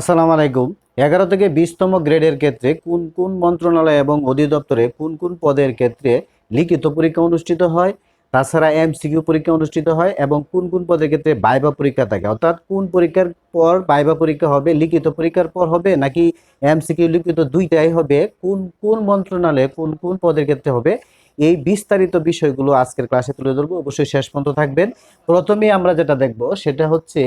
আসসালামু আলাইকুম। এগারো থেকে বিশতম গ্রেডের ক্ষেত্রে কোন কোন মন্ত্রণালয় এবং অধিদপ্তরে কোন কোন পদের ক্ষেত্রে লিখিত পরীক্ষা অনুষ্ঠিত হয়? তাছাড়া এমসিকিউ পরীক্ষা অনুষ্ঠিত হয় এবং কোন কোন পদের ক্ষেত্রে বাইবা পরীক্ষা থাকে? অর্থাৎ কোন পরীক্ষার পর বাইবা পরীক্ষা হবে, লিখিত পরীক্ষার পর হবে, নাকি এমসিকিউ লিখিত দুইটাই হবে? কোন কোন মন্ত্রণালয়ে কোন কোন পদের ক্ষেত্রে হবে? এই বিস্তারিত বিষয়গুলো আজকের ক্লাসে তুলে ধরবো। অবশ্যই শেষ পর্যন্ত থাকবেন। প্রথমে আমরা যেটা দেখব, সেটা হচ্ছে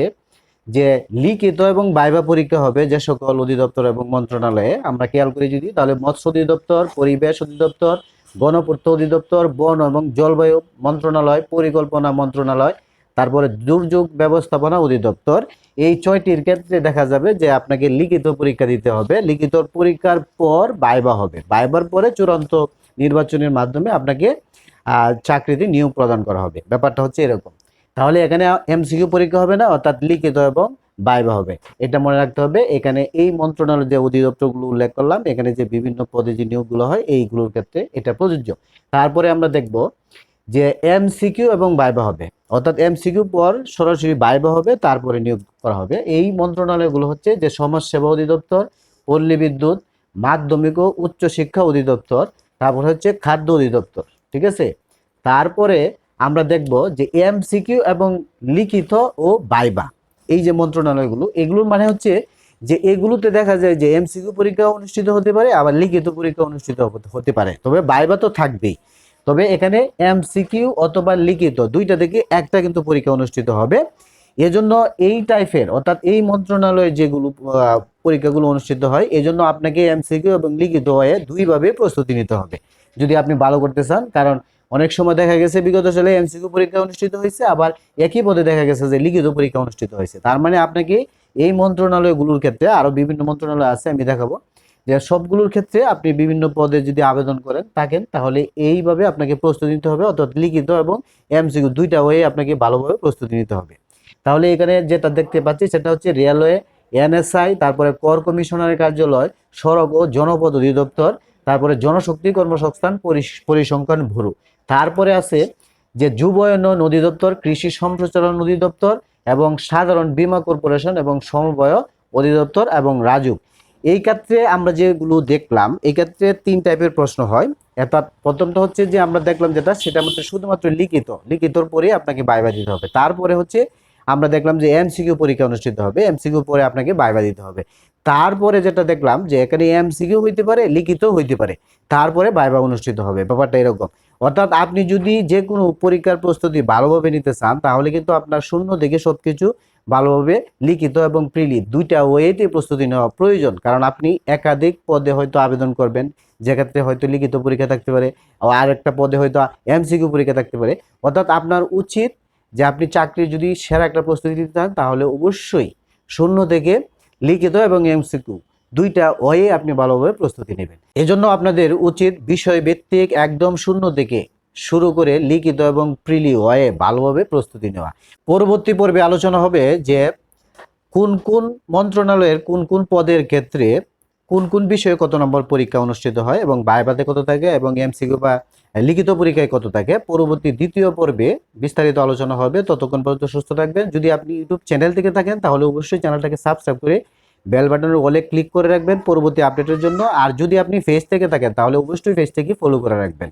যে লিখিত এবং বাইবা পরীক্ষা হবে যে সকল অধিদপ্তর এবং মন্ত্রণালয়ে। আমরা খেয়াল করি যদি, তাহলে মৎস্য অধিদপ্তর, পরিবেশ অধিদপ্তর, গণপূর্ত অধিদপ্তর, বন এবং জলবায়ু মন্ত্রণালয়, পরিকল্পনা মন্ত্রণালয়, তারপরে দুর্যোগ ব্যবস্থাপনা অধিদপ্তর। এই ছয়টির ক্ষেত্রে দেখা যাবে যে আপনাকে লিখিত পরীক্ষা দিতে হবে। লিখিত পরীক্ষার পর বাইবা হবে। বাইবার পরে চূড়ান্ত নির্বাচনের মাধ্যমে আপনাকে চাকরিতে নিয়োগ প্রদান করা হবে। ব্যাপারটা হচ্ছে এরকম। তাহলে এখানে এমসিকিউ পরীক্ষা হবে না, অর্থাৎ লিখিত এবং বাইবা হবে। এটা মনে রাখতে হবে, এখানে এই মন্ত্রণালয় যে অধিদপ্তরগুলো উল্লেখ করলাম, এখানে যে বিভিন্ন পদে যে নিয়োগগুলো হয়, এইগুলোর ক্ষেত্রে এটা প্রযোজ্য। তারপরে আমরা দেখব যে এমসিকিউ এবং বাইবা হবে। অর্থাৎ এমসিকিউ পর সরাসরি বাইবা হবে, তারপরে নিয়োগ করা হবে। এই মন্ত্রণালয়গুলো হচ্ছে যে সমাজ সেবা অধিদপ্তর, পল্লী বিদ্যুৎ, মাধ্যমিক ও উচ্চ শিক্ষা অধিদপ্তর, তারপর হচ্ছে খাদ্য অধিদপ্তর, ঠিক আছে? তারপরে আমরা দেখব যে এমসিকিউ এবং লিখিত ও বাইবা এই যে মন্ত্রণালয়গুলো, এগুলোর মানে হচ্ছে যে এগুলোতে দেখা যায় যে এমসিকিউ পরীক্ষা অনুষ্ঠিত হতে পারে, আবার লিখিত পরীক্ষা অনুষ্ঠিত হতে- পারে। তবে বাইবা তো থাকবেই। তবে এখানে এমসিকিউ অথবা লিখিত দুইটা থেকে একটা কিন্তু পরীক্ষা অনুষ্ঠিত হবে। এজন্য এই টাইপের, অর্থাৎ এই মন্ত্রণালয়ে যেগুলো পরীক্ষাগুলো অনুষ্ঠিত হয়, এজন্য আপনাকে এমসিকিউ এবং লিখিত হয়ে দুইভাবে প্রস্তুতি নিতে হবে। যদি আপনি ভালো করতে চান, কারণ অনেক সময় দেখা গেছে বিগত সালে এমসিকিউ পরীক্ষা অনুষ্ঠিত হয়েছে, আবার একই পদে দেখা গেছে যে লিখিত পরীক্ষা অনুষ্ঠিত হয়েছে। তার মানে আপনাকে এই মন্ত্রণালয়গুলোর ক্ষেত্রে আরও বিভিন্ন মন্ত্রণালয় আছে আমি দেখাবো, যে সবগুলোর ক্ষেত্রে আপনি বিভিন্ন পদে যদি আবেদন করেন, থাকেন, তাহলে এইভাবে আপনাকে প্রস্তুতি নিতে হবে, অর্থাৎ লিখিত এবং এমসিকিউ দুইটা হয়ে আপনাকে ভালোভাবে প্রস্তুতি নিতে হবে। তাহলে এখানে যেটা দেখতে পাচ্ছি, সেটা হচ্ছে রেলওয়ে, এনএসআই, তারপরে কর কমিশনারের কার্যালয়, সড়ক ও জনপদ অধিদপ্তর, তারপরে জনশক্তি কর্মসংস্থান, পরিস- পরিসংখ্যান ভুরু তারপরে আছে যে যুব নদী দপ্তর, কৃষি সম্প্রসারণ অধিদপ্তর এবং সাধারণ বীমা কর্পোরেশন এবং সমবায় অধিদপ্তর এবং রাজুক। এই ক্ষেত্রে আমরা যেগুলো দেখলাম, এই ক্ষেত্রে তিন টাইপের প্রশ্ন হয়। অর্থাৎ প্রথমটা হচ্ছে যে আমরা দেখলাম যেটা, সেটা মধ্যে শুধুমাত্র লিখিত। লিখিতর পরে আপনাকে বাইবা দিতে হবে। তারপরে হচ্ছে আমরা দেখলাম যে এমসিকিউ পরীক্ষা অনুষ্ঠিত হবে। এমসিকিউ পরে আপনাকে বাইবা দিতে হবে। তারপরে যেটা দেখলাম যে এখানে এমসিকিউ হইতে পারে লিখিত হইতে পারে। তারপরে বাইবা অনুষ্ঠিত হবে। ব্যাপারটা এরকম। অর্থাৎ আপনি যদি যে কোনো পরীক্ষার প্রস্তুতি ভালোভাবে নিতে চান, তাহলে কিন্তু আপনার শূন্য থেকে সব কিছু ভালোভাবে লিখিত এবং প্রিলি দুইটা ওয়েতে প্রস্তুতি নেওয়া প্রয়োজন। কারণ আপনি একাধিক পদে হয়তো আবেদন করবেন, যেক্ষেত্রে হয়তো লিখিত পরীক্ষা থাকতে পারে আর একটা পদে হয়তো এমসিকিউ পরীক্ষা থাকতে পারে। অর্থাৎ আপনার উচিত যে আপনি চাকরি যদি সেরা একটা প্রস্তুতি দিতে চান, তাহলে অবশ্যই শূন্য থেকে লিখিত এবং এমসিকিউ দুইটা ওয়ে আপনি ভালোভাবে প্রস্তুতি নেবেন। এজন্য আপনাদের উচিত বিষয় ভিত্তিক একদম শূন্য থেকে শুরু করে লিখিত এবং প্রিলি ওয়ে ভালোভাবে প্রস্তুতি নেওয়া। পরবর্তী পর্বে আলোচনা হবে যে কোন কোন মন্ত্রণালয়ের কোন কোন পদের ক্ষেত্রে কোন কোন বিষয়ে কত নম্বর পরীক্ষা অনুষ্ঠিত হয় এবং বায়বাতে কত থাকে এবং এমসিকিউ বা লিখিত পরীক্ষায় কত থাকে। পরবর্তী দ্বিতীয় পর্বে বিস্তারিত আলোচনা হবে। ততক্ষণ পর্যন্ত সুস্থ থাকবেন। যদি আপনি ইউটিউব চ্যানেল থেকে থাকেন তাহলে অবশ্যই চ্যানেলটাকে সাবস্ক্রাইব করে বেল বাটনের ওলে ক্লিক করে রাখবেন পরবর্তী আপডেটের জন্য। আর যদি আপনি ফেস থেকে থাকেন, তাহলে অবশ্যই ফেস থেকে ফলো করে রাখবেন।